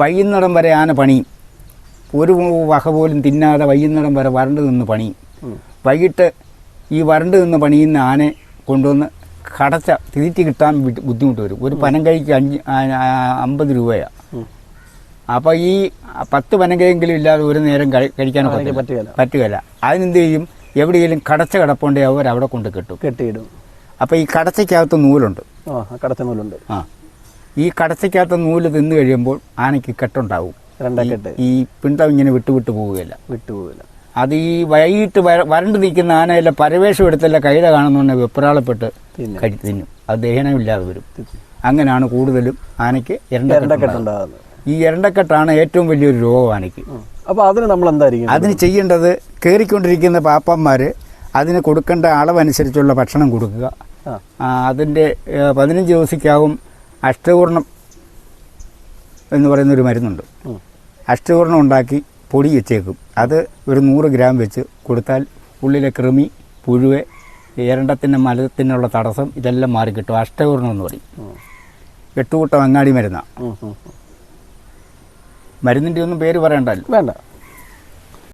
വൈകുന്നിടം വരെ ആന പണി. ഒരു വക പോലും തിന്നാതെ വൈകുന്നേരം വരെ വരണ്ട് നിന്ന് പണി. വൈകിട്ട് ഈ വരണ്ട് നിന്ന് പണിയുന്ന ആനെ കൊണ്ടുവന്ന് കടച്ച തിരിച്ച് കിട്ടാൻ ബുദ്ധി- ബുദ്ധിമുട്ട് വരും. ഒരു പനം കഴിക്ക് അഞ്ച് അമ്പത് രൂപയാണ്. അപ്പോൾ ഈ പത്ത് പനങ്കയെങ്കിലും ഇല്ലാതെ ഒരു നേരം കഴി- കഴിക്കാൻ പറ്റില്ല പറ്റുകയില്ല. പറ്റുകയില്ല. അതിനെന്ത് ചെയ്യും എവിടെയെങ്കിലും കടച്ച കിടപ്പുണ്ടെങ്കിൽ അവർ അവിടെ കൊണ്ട് കെട്ടും. കെട്ടിയിടും. അപ്പോൾ ഈ കടച്ചയ്ക്കകത്ത് നൂലുണ്ട്. ആ കടച്ച നൂലുണ്ട്. ആ. ഈ കടച്ചയ്ക്കകത്ത് നൂൽ തിന്നു കഴിയുമ്പോൾ ആനയ്ക്ക് കെട്ടുണ്ടാവും. രണ്ടക്കെട്ട് ഈ പിണ്ടം ഇങ്ങനെ വിട്ടു വിട്ടു പോവുകയില്ല. വിട്ടുപോകില്ല അത് ഈ വൈകിട്ട് വരണ്ടു നിൽക്കുന്ന ആനയല്ല പരവേഷം എടുത്തല്ല കൈത കാണുന്നുണ്ടെങ്കിൽ വെപ്രാളപ്പെട്ട് കഴി തിന്നും. അത് ദഹനമില്ലാതെ വരും. അങ്ങനെയാണ് കൂടുതലും ആനയ്ക്ക് ഈ എരണ്ടക്കെട്ടാണ് ഏറ്റവും വലിയൊരു രോഗം ആനയ്ക്ക്. അപ്പോൾ അതിന് നമ്മൾ എന്തായിരിക്കും അതിന് ചെയ്യേണ്ടത് കയറിക്കൊണ്ടിരിക്കുന്ന പാപ്പന്മാർ അതിന് കൊടുക്കേണ്ട അളവനുസരിച്ചുള്ള ഭക്ഷണം കൊടുക്കുക. അതിന്റെ പതിനഞ്ച് ദിവസത്തേക്കാവും അഷ്ടപൂർണം എന്ന് പറയുന്ന ഒരു മരുന്നുണ്ട്. അഷ്ടപൂർണം ഉണ്ടാക്കി പൊടി വെച്ചേക്കും. അത് ഒരു നൂറ് ഗ്രാം വെച്ച് കൊടുത്താൽ ഉള്ളിലെ കൃമി പുഴുവെ ഏരണ്ടത്തിന്റെ മലത്തിനുള്ള തടസ്സം ഇതെല്ലാം മാറിക്കിട്ടും. അഷ്ടപൂർണം എന്ന് പറയും. എട്ടുകൂട്ടം അങ്ങാടി മരുന്നാണ്. മരുന്നിന്റെ ഒന്നും പേര് പറയണ്ടല്ലോ. വേണ്ട.